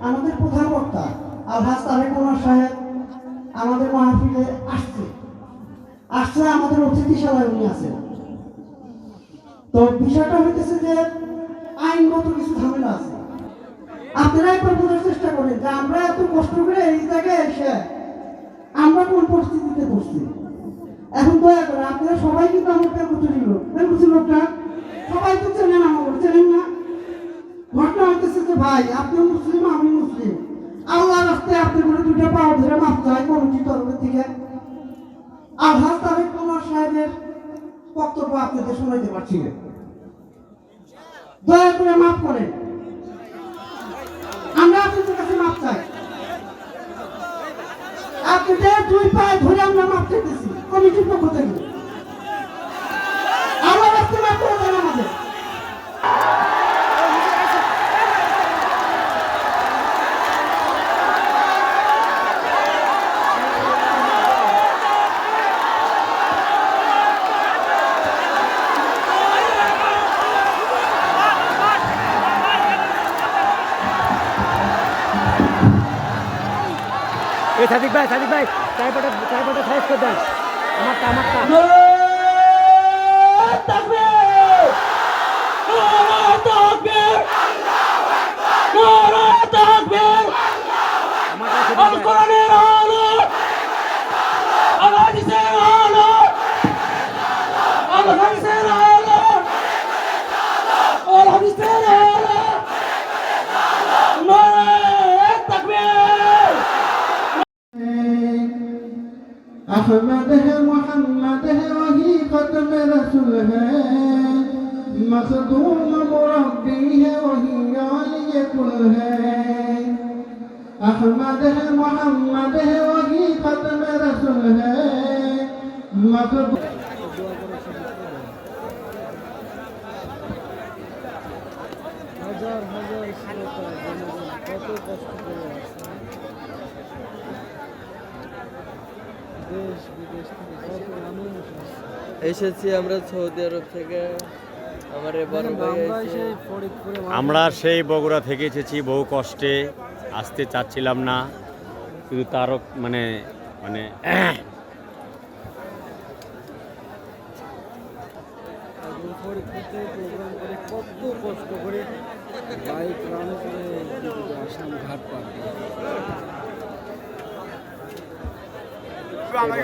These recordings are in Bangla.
আমাদের প্রধান বক্তা আলহাজ তারেক ওমর সাহেব আমাদের মাহফিলে আসছে আসছে আমাদের অতিথিশালায় উনি আছেন তো বিষয়টা হইতেছে যে আইনগত কিছু ঝামেলা আছে আপনারা একবার বোঝার চেষ্টা করেন যে আমরা এত কষ্ট করে এই জায়গায় এসে আমরা কোন পরিস্থিতিতে পড়ছি এখন দয়া করে আপনারা সবাই কিন্তু আমার পেরকুচুরি লোক পেরকুচি লোকটা সবাই তো চেনেন আমার চেনেন না ঘটনা হইতেছে যে, ভাই আপনিও মুসলিম, আমি মুসলিম। আল্লাহ রাস্তায় আপনি করে দুইটা পাও ধরে মাপ চাই কমিটির তরফের থেকে আলহাজ তারেক কুমার সাহেবের বক্তব্য আপনাদের শোনাইতে পারছি না। দয়া করে মাফ করেন। আমরা আপনাদের কাছে মাপ চাই। আপনাদের দুই পায়ে ধরে আমরা মাপ চাইতেছি, কমিটির পক্ষ থেকে। এই সাদিক ভাই সাদিক ভাই চারপাটা চারপাটা সাইজ করে দেন। আমারটা আমারটা। अहमद है मोहम्मद है वही खत्म रसूल है मखदूम मुरब्बी है वही आलिय कुल है अहमद है मोहम्मद है वही खत्म रसूल है मखदूम হাজার হাজার শ্রোতা জনগণ কত কষ্ট করে এসেছি আমরা সৌদি আরব থেকে। আমার বড় ভাই আমরা সেই বগুড়া থেকে এসেছি বহু কষ্টে। আসতে চাচ্ছিলাম না। কিন্তু তারও মানে মানে কত কষ্ট করে বাইক রান করে আসাম ঘাট পার করে।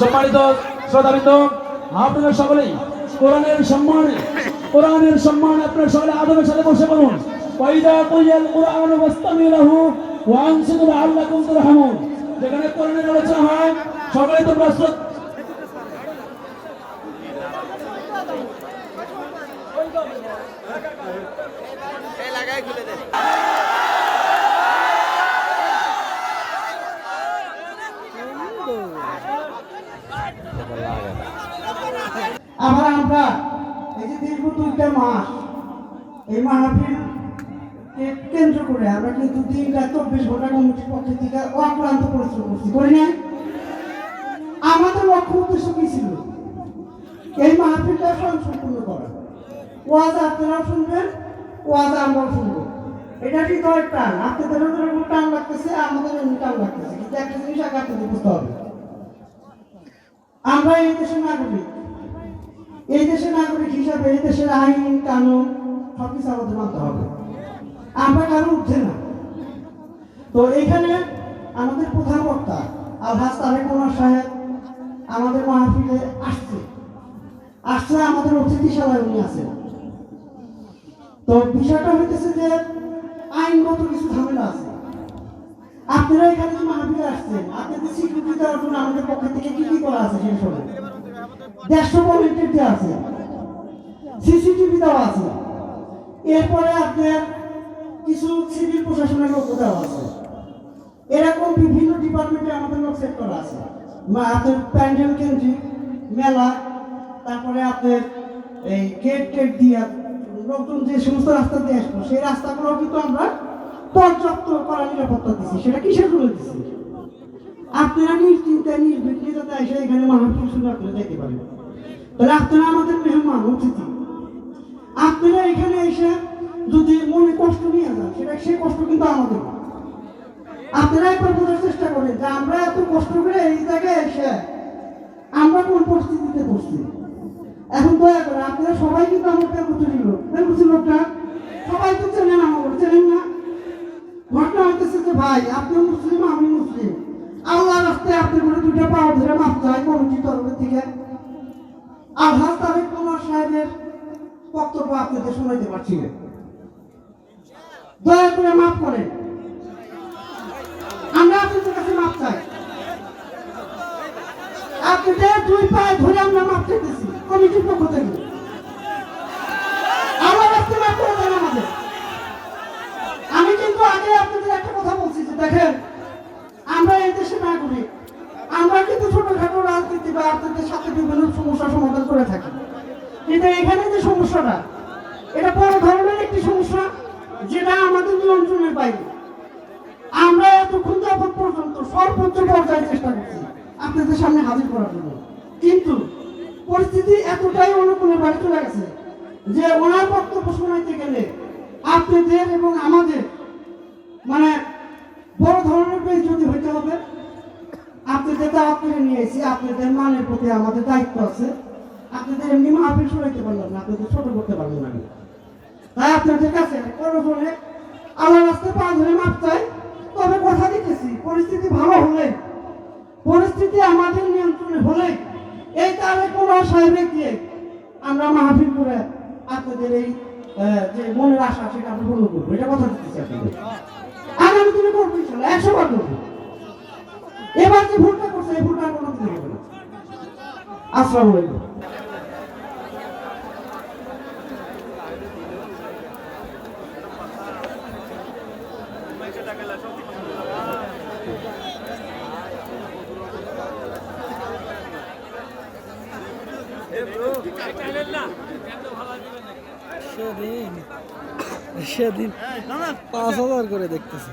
সম্মানিত শ্রোতাবৃন্দ আপনারা সকলেই কোরআনের সম্মানে কোরআনের সম্মানে আপনারা সকলে আদবের সাথে বসে বলুন। ওয়াইদা কুইয়াল কোরআন ওয়াস্তামি লাহু ওয়া আনসিতু লাআল্লাকুম তুরহামুন। যেখানে কোরআনের আলোচনা হয় সকলে তোমরা শ্রদ্ধা আবার আমরা এই যে দীর্ঘ দুইটা মাস, এই মাহফিল কে কেন্দ্র করে আমরা কিন্তু দিনটা চব্বিশ ঘণ্টা কমিটির পক্ষ থেকে অক্লান্ত পরিশ্রম করছি, করি না আমাদের লক্ষ্য উদ্দেশ্য কি ছিল? এই মাহফিলটা সম্পূর্ণ করা। ওয়াজ আপনারাও শুনবেন, ওয়াজ আমরাও শুনব। এটা হৃদয়ের টান? আপনাদের যেরকম টান লাগতেছে, আমাদের এমনি টান লাগতেছে। কিন্তু একটা জিনিস আগে আপনাদের বুঝতে হবে। আমরা এই দেশের নাগরিক এই দেশের নাগরিক হিসাবে, এই দেশের আইন, কানুন, সবকিছু আমাদের মানতে হবে। আমরা কারও উঠছে না। তো এখানে আমাদের প্রধান বক্তা আলহাজ তারেক ওমর সাহেব আমাদের মাহফিলে আসছে। আসছে আমাদের অতিথিশালায় উনি আছেন। তো বিষয়টা হইতেছে যে আইনগত কিছু ঝামেলা আছে। আপনারা এখানে যে মাহফিলে আসছেন, আপনাদের স্বীকৃতি দেওয়ার জন্য আমাদের পক্ষ থেকে কি কি করা আছে সেই সময় দেড়শো আছে। সিসিটিভি দেওয়া আছে। এরপরে আপনার কিছু সিভিল প্রশাসনের লোক দেওয়া আছে। এরকম বিভিন্ন ডিপার্টমেন্টে আমাদের লোক সেট আছে। আপনার প্যান্ডেল কেন্দ্রিক মেলা, তারপরে আপনার এই গেট টেট দিয়ে নতুন যে সমস্ত রাস্তা দিয়ে আসব সেই রাস্তাগুলো কিন্তু আমরা পর্যাপ্ত করা নিরাপত্তা দিচ্ছি সেটা কিসের জন্য দিচ্ছি আপনারা নিশ্চিন্তে নির্বিঘ্নে এসে এখানে মাহফিল শুরু করে দেখতে পারেন। তাহলে আপনারা আমাদের মেহমান, অতিথি। আপনারা এখানে এসে যদি মনে কষ্ট নিয়ে যান, সেটা সে কষ্ট কিন্তু আমাদের। আপনারা একবার বোঝার চেষ্টা করেন যে আমরা এত কষ্ট করে এই জায়গায় এসে আমরা কোন পরিস্থিতিতে পড়ছি। এখন দয়া করে, আপনারা সবাই কিন্তু আমার পেরকুচুরি লোক। পেরকুচুরি লোকটা? সবাই তো চেনেন আমার চেনেন না? ঘটনা হইতেছে যে ভাই আপনি মুসলিম আমি মুসলিম। আল্লাহ রাস্তায় আপনি করে দুইটা পাও ধরে মাপ চাই কমিটির তরফের থেকে। আলহাজ তারেক কুমার সাহেবের বক্তব্য আপনাদের শোনাইতে পারছি না। দয়া করে মাফ করেন। আমরা আপনাদের কাছে মাপ চাই। আপনাদের দুই পায়ে ধরে আমরা মাপ চাইতেছি, কমিটির পক্ষ থেকে। আল্লাহ রাস্তায় মাফ করে দেন আমাদের। আমি কিন্তু আগে আপনাদের একটা কথা বলছি যে দেখেন আমরা এই দেশে নাগরিক আমরা কিন্তু রাজনীতি বা আপনাদের সাথে বিভিন্ন সমস্যা সমাধান করে থাকি। কিন্তু এখানে যে সমস্যাটা, এটা বড় ধরনের একটি সমস্যা যেটা আমাদের নিয়ন্ত্রণের বাইরে। আমরা এতক্ষণ যাবৎ পর্যন্ত সর্বোচ্চ পর্যায়ে চেষ্টা করছি আপনাদের সামনে হাজির করার জন্য। কিন্তু পরিস্থিতি এতটাই অনুকূলে বাড়ি চলে গেছে যে ওনার বক্তব্য শোনাইতে গেলে আপনাদের এবং আমাদের মানে বড় ধরনের বেইজ্জতি হইতে হবে। আপনাদের দাওয়াত করে নিয়ে এসেছি, আপনাদের মানের প্রতি আমাদের দায়িত্ব আছে। আপনাদের এমনি মাহফিল শোনাইতে পারলাম না, আপনাদের ছোট করতে পারলাম না। তাই আপনাদের কাছে প্রয়োজনে আল্লাহ রাস্তায় পা ধরে মাপ চাই। তবে কথা দিতেছি, পরিস্থিতি ভালো হলে, পরিস্থিতি আমাদের নিয়ন্ত্রণে হলে এই তারে কোন সাহেবে গিয়ে আমরা মাহফিল করে আপনাদের এই যে মনের আশা সেটা আমরা পূর্ণ করব। এটা কথা দিতেছি আপনাদের। আগামী দিনে করব ইনশাল্লাহ, একশো বার করব। এবার যে ভুলটা করছে এই ভুলটা কোনো দিন হবে না। আসসালামু আলাইকুম সেদিন সেদিন পাঁচ হাজার করে দেখতেছি।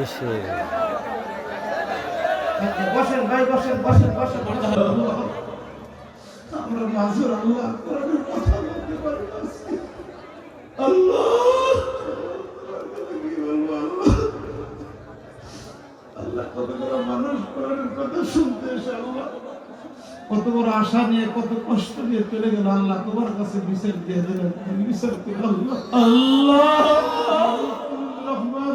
দেশের বসেন ভাই, বসেন বসেন বসেন। আমরা মাজুর আল্লাহ, কোরআনের কথা বলতে পারি আল্লাহ কত বড় আশা নিয়ে কত কষ্ট নিয়ে চলে গেল আল্লাহ। তোমার কাছে বিচার দিয়ে দিলেন বিচার আল্লাহ। আল্লাহ রহমান